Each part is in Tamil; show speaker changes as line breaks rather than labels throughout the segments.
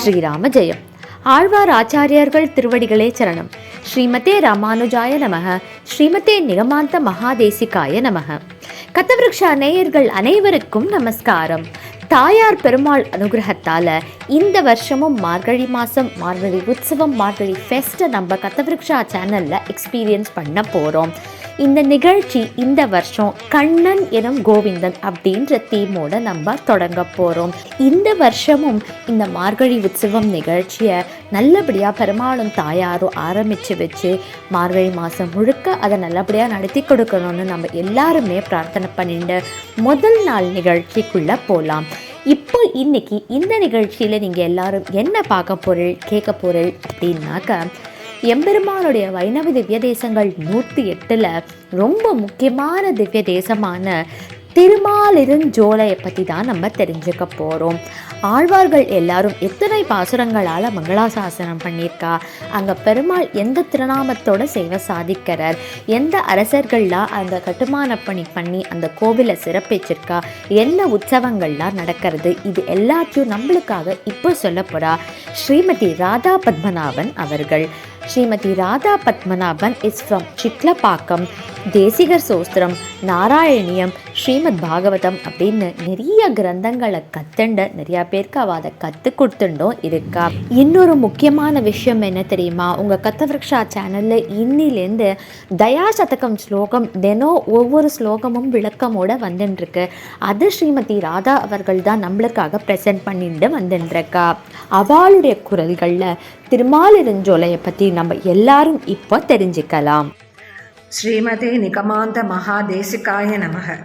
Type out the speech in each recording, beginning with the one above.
ஸ்ரீராம ஜெயம் ஆழ்வார் ஆச்சாரியர்கள் திருவடிகளே சரணம். ஸ்ரீமதே ராமானுஜாய நமக. ஸ்ரீமதே நிகமாந்த மகாதேசிகாய நமக. கத்தவிருக்ஷா நேயர்கள் அனைவருக்கும் நமஸ்காரம். தாயார் பெருமாள் அனுகிரகத்தால் இந்த வருஷமும் மார்கழி மாதம் மார்கழி உற்சவம் மார்கழி ஃபெஸ்ட்டை நம்ம கத்தவிருக்ஷா சேனலில் எக்ஸ்பீரியன்ஸ் பண்ண போகிறோம் இந்த நிகழ்ச்சி இந்த வருஷம் கண்ணன் எனும் கோவிந்தன் அப்படின்ற தீமோட நம்ம தொடங்க போகிறோம் இந்த வருஷமும் இந்த மார்கழி உற்சவம் நிகழ்ச்சியை நல்லபடியாக பெருமாளும் தாயாரும் ஆரம்பித்து வச்சு மார்கழி மாதம் முழுக்க அதை நல்லபடியாக நடத்தி கொடுக்கணும்னு நம்ம எல்லாருமே பிரார்த்தனை பண்ணிட்டு முதல் நாள் நிகழ்ச்சிக்குள்ளே போகலாம் இப்போ இன்னைக்கு இந்த நிகழ்ச்சியில் நீங்கள் எல்லாரும் என்ன பார்க்க பொருள் கேட்க பொருள் அப்படின்னாக்க எம்பெருமானுடைய வைணவ திவ்ய தேசங்கள் நூற்றி எட்டில் ரொம்ப முக்கியமான திவ்ய தேசமான திருமாலிருஞ்சோலையை பற்றி தான் நம்ம தெரிஞ்சுக்க போகிறோம் ஆழ்வார்கள் எல்லாரும் எத்தனை பாசுரங்களால் மங்களாசாசனம் பண்ணியிருக்கா? அங்கே பெருமாள் எந்த திருநாமத்தோட சேவை சாதிக்கிறார்? எந்த அரசர்கள்லாம் அந்த கட்டுமான பணி பண்ணி அந்த கோவிலை சிறப்பிச்சிருக்கா? என்ன உற்சவங்கள்லாம் நடக்கிறது? இது எல்லாத்தையும் நம்மளுக்காக இப்போ சொல்ல போகிறா ஸ்ரீமதி ராதா பத்மநாபன் அவர்கள். ஸ்ரீமதி ராதா பத்மநாபன் இஸ் ஃப்ரம் சிக்லப்பாக்கம் தேசிகர் சோஸ்திரம். நாராயணியம். ஸ்ரீமத் பாகவதம் அப்படின்னு நிறைய கிரந்தங்களை கத்துண்டு நிறையா பேருக்கு அவள் அதை கற்றுக் கொடுத்துட்டும் இருக்கா. இன்னொரு முக்கியமான விஷயம் என்ன தெரியுமா? உங்கள் கத்தவிருக்ஷா சேனலில் இன்னிலேருந்து தயா சதகம் ஸ்லோகம் தினம் ஒவ்வொரு ஸ்லோகமும் விளக்கமோட வந்துட்டுருக்கு அது ஸ்ரீமதி ராதா அவர்கள் தான் நம்மளுக்காக ப்ரெசென்ட் பண்ணிட்டு வந்துட்டுருக்கா அவளுடைய குரல்களில் திருமாலிருஞ்சோலையை பற்றி நம்ம எல்லாரும் இப்போ தெரிஞ்சுக்கலாம்.
ஸ்ரீமதி நிகமாந்த மகாதேசிகாய நமக.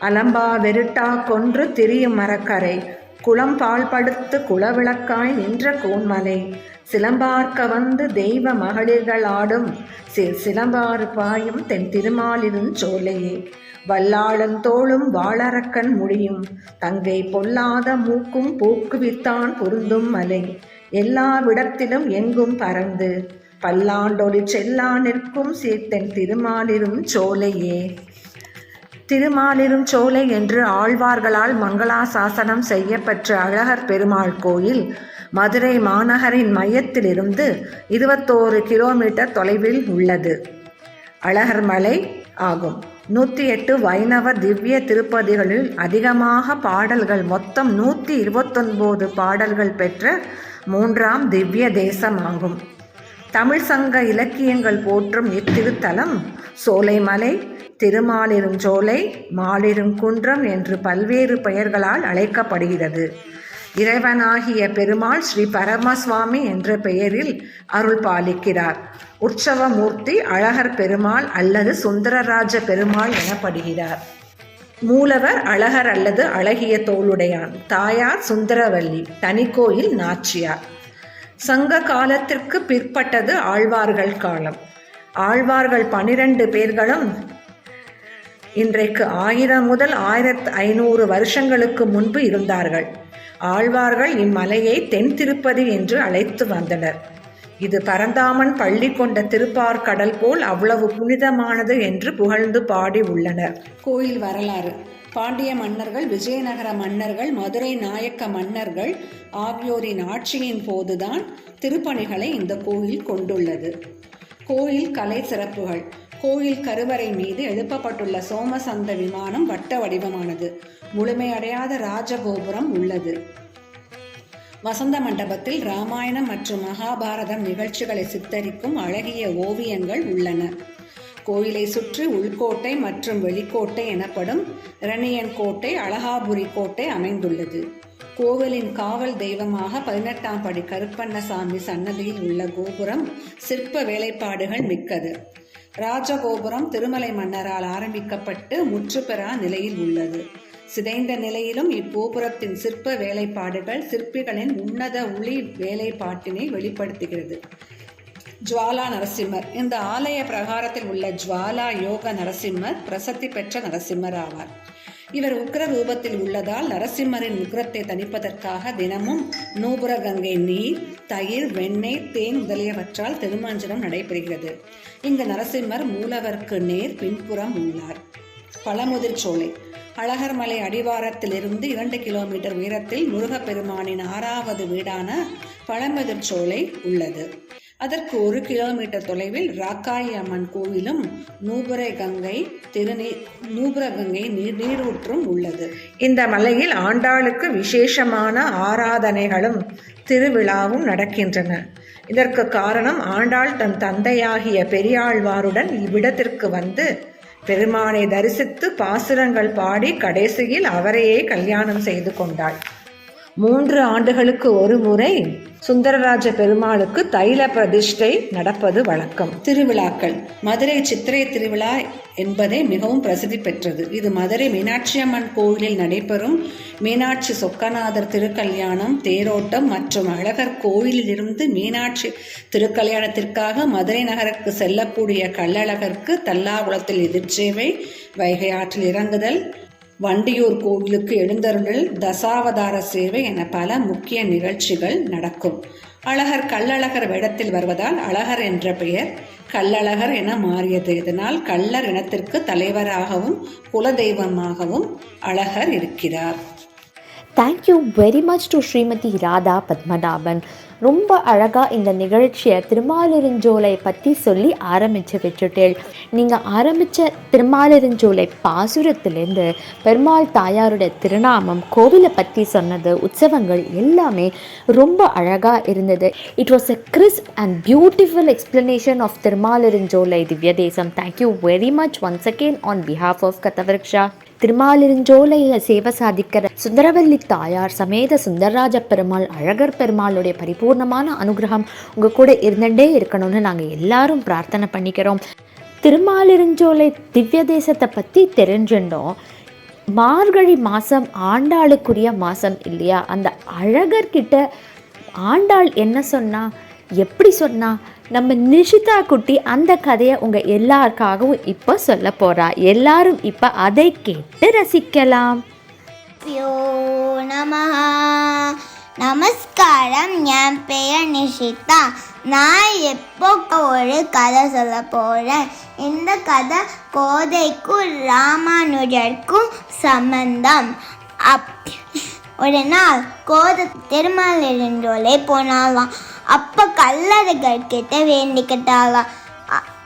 அலம்பா வெருட்டா கொன்று திரியும் மரக்கரை. குளம் பாழ்படுத்து குளவிளக்காய் நின்ற கூன்மலை. சிலம்பார்க்க வந்து தெய்வ மகளிர்கள் ஆடும். சில் சிலம்பாறு பாயும் தென் திருமாலிருந் சோலையே. வல்லாளன் தோளும் வாளரக்கன் முடியும். தங்கை பொல்லாத மூக்கும் பூக்குவித்தான் பொருந்தும் மலை. எல்லா விடத்திலும் எங்கும் பறந்து. பல்லாண்டொலி செல்லா நிற்கும் சீர்த்தென் திருமாலிரும் சோலையே. திருமாலிரும் சோலை என்று ஆழ்வார்களால் மங்களாசாசனம் செய்யப்பெற்ற அழகர் பெருமாள் கோயில் மதுரை மாநகரின் மையத்திலிருந்து இருபத்தோரு கிலோமீட்டர் தொலைவில் உள்ளது. அழகர் மலை ஆகும். நூற்றி எட்டு வைணவ திவ்ய திருப்பதிகளில் அதிகமாக பாடல்கள் மொத்தம் நூற்றி இருபத்தொன்பது பாடல்கள் பெற்ற மூன்றாம் திவ்ய தேசமாகும். தமிழ் சங்க இலக்கியங்கள் போற்றும் இத்திருத்தலம் சோலைமலை திருமாலிருஞ்சோலை மாலிருங்குன்றம் என்று பல்வேறு பெயர்களால் அழைக்கப்படுகிறது. இறைவனாகிய பெருமாள் ஸ்ரீ பரமசுவாமி என்ற பெயரில் அருள் பாலிக்கிறார். உற்சவமூர்த்தி அழகர் பெருமாள் அல்லது சுந்தரராஜ பெருமாள் எனப்படுகிறார். மூலவர் அழகர் அல்லது அழகிய தோளுடையான் தாயார் சுந்தரவல்லி தனிக்கோயில் நாச்சியார். சங்க காலத்திற்கு பிற்பட்டது ஆழ்வார்கள் காலம். ஆழ்வார்கள் பனிரெண்டு பேர்களும் இன்றைக்கு ஆயிரம் முதல் ஆயிரத்து ஐநூறு வருஷங்களுக்கு முன்பு இருந்தார்கள். ஆழ்வார்கள் இம்மலையை தென் திருப்பதி என்று அழைத்து வந்தனர். இது பரந்தாமன் பள்ளி கொண்ட திருப்பார்கடல் போல் அவ்வளவு புனிதமானது என்று புகழ்ந்து பாடி உள்ளனர்.
கோயில் வரலாறு. பாண்டிய மன்னர்கள் விஜயநகர மன்னர்கள் மதுரை நாயக்க மன்னர்கள் ஆகியோரின் ஆட்சியின் போதுதான் திருப்பணிகளை இந்த கோயில் கொண்டுள்ளது. கோயில் கலை சிறப்புகள். கோயில் கருவறை மீது எழுப்பப்பட்டுள்ள சோமசந்த விமானம் வட்ட வடிவமானது. முழுமையடையாத ராஜகோபுரம் உள்ளது. வசந்த மண்டபத்தில் ராமாயணம் மற்றும் மகாபாரதம் நிகழ்ச்சிகளை சித்தரிக்கும் அழகிய ஓவியங்கள் உள்ளன. கோயிலை சுற்றி உள்கோட்டை மற்றும் வெளிக்கோட்டை எனப்படும் இரணியன் கோட்டை அழகாபுரி கோட்டை அமைந்துள்ளது. கோவிலின் காவல் தெய்வமாக பதினெட்டாம் படி கருப்பண்ணசாமி சன்னதியில் உள்ள கோபுரம் சிற்ப வேலைப்பாடுகள் மிக்கது. ராஜகோபுரம் திருமலை மன்னரால் ஆரம்பிக்கப்பட்டு முற்றுப்பெறா நிலையில் உள்ளது. சிதைந்த நிலையிலும் இக்கோபுரத்தின் சிற்ப வேலைப்பாடுகள் சிற்பிகளின் உன்னத ஒளி வேலைப்பாட்டினை வெளிப்படுத்துகிறது. ஜுவாலா நரசிம்மர். இந்த ஆலய பிரகாரத்தில் உள்ள ஜுவாலா யோக நரசிம்மர் பிரசத்தி பெற்ற நரசிம்மர் ஆவார். இவர் உக்ர ரூபத்தில் உள்ளதால் நரசிம்மரின் உக்ரத்தை தணிப்பதற்காக தினமும் நூபுர கங்கை நீர் தயிர் வெண்ணெய் தேன் முதலியவற்றால் திருமஞ்சனம் நடைபெறுகிறது. இங்கு நரசிம்மர் மூலவர்க்கு நேர் பின்புறம் உள்ளார். பழமுதிர் சோலை. அழகர்மலை அடிவாரத்திலிருந்து இரண்டு கிலோமீட்டர் உயரத்தில் முருகப்பெருமானின் ஆறாவது வீடான பழமுதிர்ச்சோலை உள்ளது. அதற்கு ஒரு கிலோமீட்டர் தொலைவில் ராக்காயி அம்மன் கோவிலும் நூபுரை கங்கை திருநீர் நூபுரகங்கை நீர் நீரூற்றும் உள்ளது.
இந்த மலையில் ஆண்டாளுக்கு விசேஷமான ஆராதனைகளும் திருவிழாவும் நடக்கின்றன. இதற்கு காரணம் ஆண்டாள் தன் தந்தையாகிய பெரியாழ்வாருடன் இவ்விடத்திற்கு வந்து பெருமானை தரிசித்து பாசுரங்கள் பாடி கடைசியில் அவரையே கல்யாணம் செய்து கொண்டாள். மூன்று ஆண்டுகளுக்கு ஒரு முறை சுந்தரராஜ பெருமாளுக்கு தைல பிரதிஷ்டை நடப்பது வழக்கம்.
திருவிழாக்கள். மதுரை சித்திரை திருவிழா என்பதே மிகவும் பிரசித்தி பெற்றது. இது மதுரை மீனாட்சி அம்மன் கோவிலில் நடைபெறும் மீனாட்சி சொக்கநாதர் திருக்கல்யாணம் தேரோட்டம் மற்றும் அழகர் கோவிலிலிருந்து மீனாட்சி திருக்கல்யாணத்திற்காக மதுரை நகருக்கு செல்லக்கூடிய கள்ளழகருக்கு தல்லாகுளத்தில் எதிர்ச்சேவை வைகை ஆற்றில் இறங்குதல் வண்டியூர் கோவிலுக்கு எழுந்தருளில் தசாவதார சேவை என பல முக்கிய நிகழ்ச்சிகள் நடக்கும். அழகர் கள்ளழகர் வேடத்தில் வருவதால் அழகர் என்ற பெயர் கள்ளழகர் என மாறியது. இதனால் கள்ளர் இனத்திற்கு தலைவராகவும் குலதெய்வமாகவும் அழகர் இருக்கிறார்.
Thank you very much to Shrimathi Radha Padmanabhan ரொம்ப அழகாக இந்த நிகழ்ச்சியை திருமாலிருஞ்சோலை பற்றி சொல்லி ஆரம்பித்து வச்சுட்டேள். நீங்கள் ஆரம்பித்த திருமாலிருஞ்சோலை பாசுரத்திலேருந்து பெருமாள் தாயாருடைய திருநாமம் கோவிலை பற்றி சொன்னது உற்சவங்கள் எல்லாமே ரொம்ப அழகாக இருந்தது. It was a crisp and beautiful explanation of Thirumalirunjolai Divya Desam. Thank you very much once again on behalf of கதவரிக்ஷா திருமாலிருஞ்சோலையில் சேவை சாதிக்கிற சுந்தரவல்லி தாயார் சமேத சுந்தரராஜ பெருமாள் அழகர் பெருமாளுடைய பரிபூர்ணமான அனுகிரகம் உங்கள் கூட இருந்துட்டே இருக்கணும்னு நாங்கள் எல்லாரும் பிரார்த்தனை பண்ணிக்கிறோம். திருமாலிருஞ்சோலை திவ்ய தேசத்தை பற்றி தெரிஞ்சுட்டோம் மார்கழி மாதம் ஆண்டாளுக்குரிய மாதம் இல்லையா? அந்த அழகர்கிட்ட ஆண்டாள் என்ன சொன்னா? எப்படி சொன்னா? நம்ம நிஷிதா குட்டி அந்த கதையை உங்கள் எல்லாருக்காகவும் இப்போ சொல்ல போகிறா எல்லாரும் இப்போ அதை கேட்டு ரசிக்கலாம்.
நமஸ்காரம். என் பெயர் நிஷிதா. நான் எப்போ ஒரு கதை சொல்ல போகிறேன் இந்த கதை கோதைக்கும் ராமானுஜருக்கும் சம்பந்தம். அப் ஒரு நாள் கோதை திருமலை போனாலாம் அப்போ கல்லறைகள் கிட்ட வேண்டிக்கிட்டாலாம்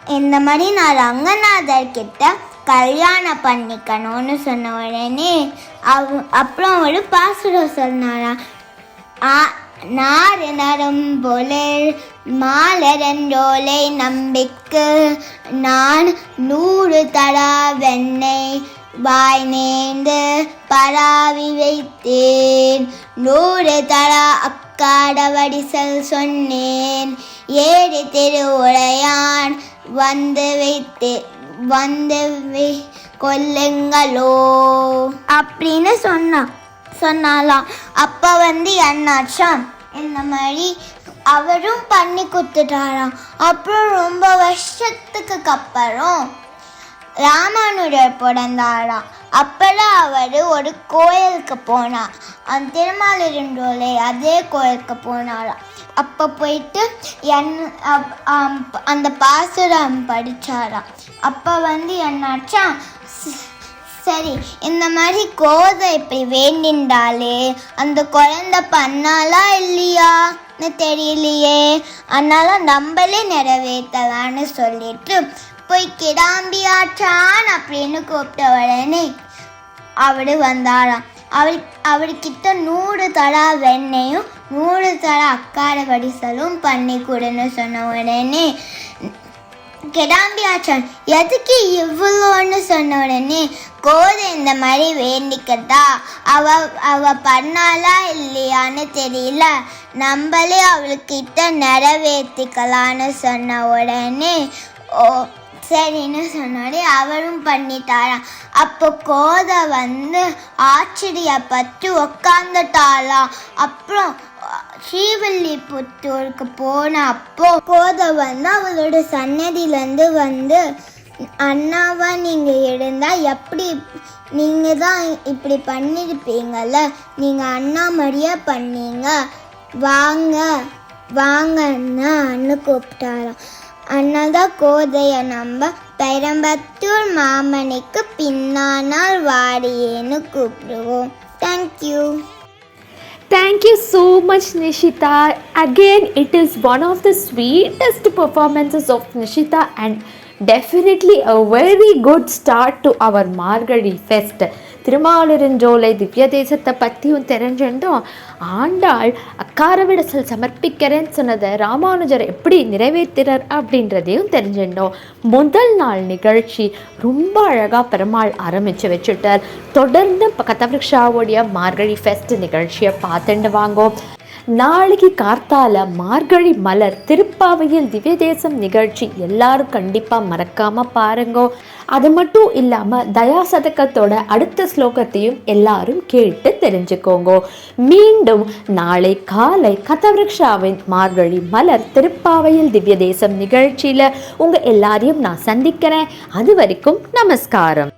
இந்த மாதிரி நான் ரங்கநாதர் கிட்ட கல்யாணம் பண்ணிக்கணும்னு சொன்ன உடனே அவ அப்புறம் ஒரு பாசுரம் சொன்னாராம். ஆ- நாறு மாலரண்டோலை நம்பிக்கு நான் நூறு தரா வெண்ணெய் வாய் நேர்ந்து பராவி வைத்தேன். நூறு தடா காடவடிசல் சொன்னேன். ஏழு திருவுடையான் வந்து வைத்து வந்து கொல்லுங்களோ அப்படின்னு சொன்னான் சொன்னாலாம் அப்போ வந்து என்னாச்சாம் இந்த மாதிரி? அவரும் பண்ணி கொடுத்துட்டாராம் அப்புறம் ரொம்ப வருஷத்துக்கு அப்புறம் ராமானுஜர் பிறந்தாராம் அப்பதான் அவர் ஒரு கோயிலுக்கு போனார். அந்த திருமாலிருந்தோலை அதே கோயிலுக்கு போனாராம் அப்போ போயிட்டு என் அப்- அந்த பாசுரம் படித்தாராம் அப்போ வந்து என்னாச்சா ஸ்- சரி இந்த மாதிரி கோதை இப்படி வேண்டின்றாலே அந்த குழந்தை பண்ணாலா இல்லையான்னு தெரியலையே. அதனால நம்மளே நிறைவேற்றலான்னு சொல்லிட்டு போய் கிடாம்பியாச்சான் அப்படின்னு கூப்பிட்ட உடனே அவர் வந்தாராம். அவள் அவர்கிட்ட நூறு தலா வெண்ணையும் நூறு தலா அக்கார வடிசலும் பண்ணி கொடுன்னு சொன்ன உடனே கிடாம்பியாச்சான் எதுக்கு இவ்வளோன்னு சொன்ன உடனே கோதை இந்த மாதிரி வேண்டிக்கதா அவ அவ பண்ணாலா இல்லையான்னு தெரியல. நம்மளே அவளுக்கிட்ட நிறைவேற்றிக்கலான்னு சொன்ன உடனே ஓ சரின்னு சொன்னாலே அவரும் பண்ணிட்டாராம். அப்போ கோதை வந்து ஆச்சரியப்பட்டு உக்காந்துட்டாளாம் அப்புறம் ஸ்ரீவில்லிபுத்தூருக்கு போன அப்போ கோதை வந்து அவளோட சன்னதியிலேருந்து வந்து அண்ணாவா நீங்கள் இருந்தால் எப்படி நீங்கள் தான் இப்படி பண்ணியிருப்பீங்கள்ல நீங்கள் அண்ணா மாதிரியே பண்ணீங்க வாங்க வாங்கன்னு அண்ணு கூப்பிட்டாராம். அண்ணா தான் கோதையை நம்ம பெரம்பத்தூர் மாமணிக்கு பின்னானால் வாடியேன்னு கூப்பிடுவோம் thank you
Thank you so much, Nishita. Again, it is one of the sweetest performances of Nishita and definitely a very good start to our Margazhi fest Thirumalirunjolai Divya தேசத்தை பற்றியும் தெரிஞ்சிருந்தோம் ஆண்டாள் அக்காரவிடசல் சமர்ப்பிக்கிறேன்னு சொன்னதை ராமானுஜர் எப்படி நிறைவேற்றினர் அப்படின்றதையும் தெரிஞ்சிருந்தோம் முதல் நாள் நிகழ்ச்சி ரொம்ப அழகாக பெருமாள் ஆரம்பித்து வச்சுட்டார். தொடர்ந்து கதவிருஷாவுடைய மார்கழி ஃபெஸ்ட் நிகழ்ச்சியை பார்த்துட்டு வாங்கோ. நாளைக்கு கார்த்தால மார்கழி மலர் திருப்பாவையில் திவ்ய தேசம் நிகழ்ச்சி எல்லாரும் கண்டிப்பாக மறக்காமல் பாருங்கோ. அது மட்டும் இல்லாமல் தயா சதக்கத்தோட அடுத்த ஸ்லோகத்தையும் எல்லாரும் கேட்டு தெரிஞ்சுக்கோங்க. மீண்டும் நாளை காலை கதவிருஷாவின் மார்கழி மலர் திருப்பாவையில் திவ்ய தேசம் நிகழ்ச்சியில் உங்கள் எல்லாரையும் நான் சந்திக்கிறேன். அது வரைக்கும் நமஸ்காரம்.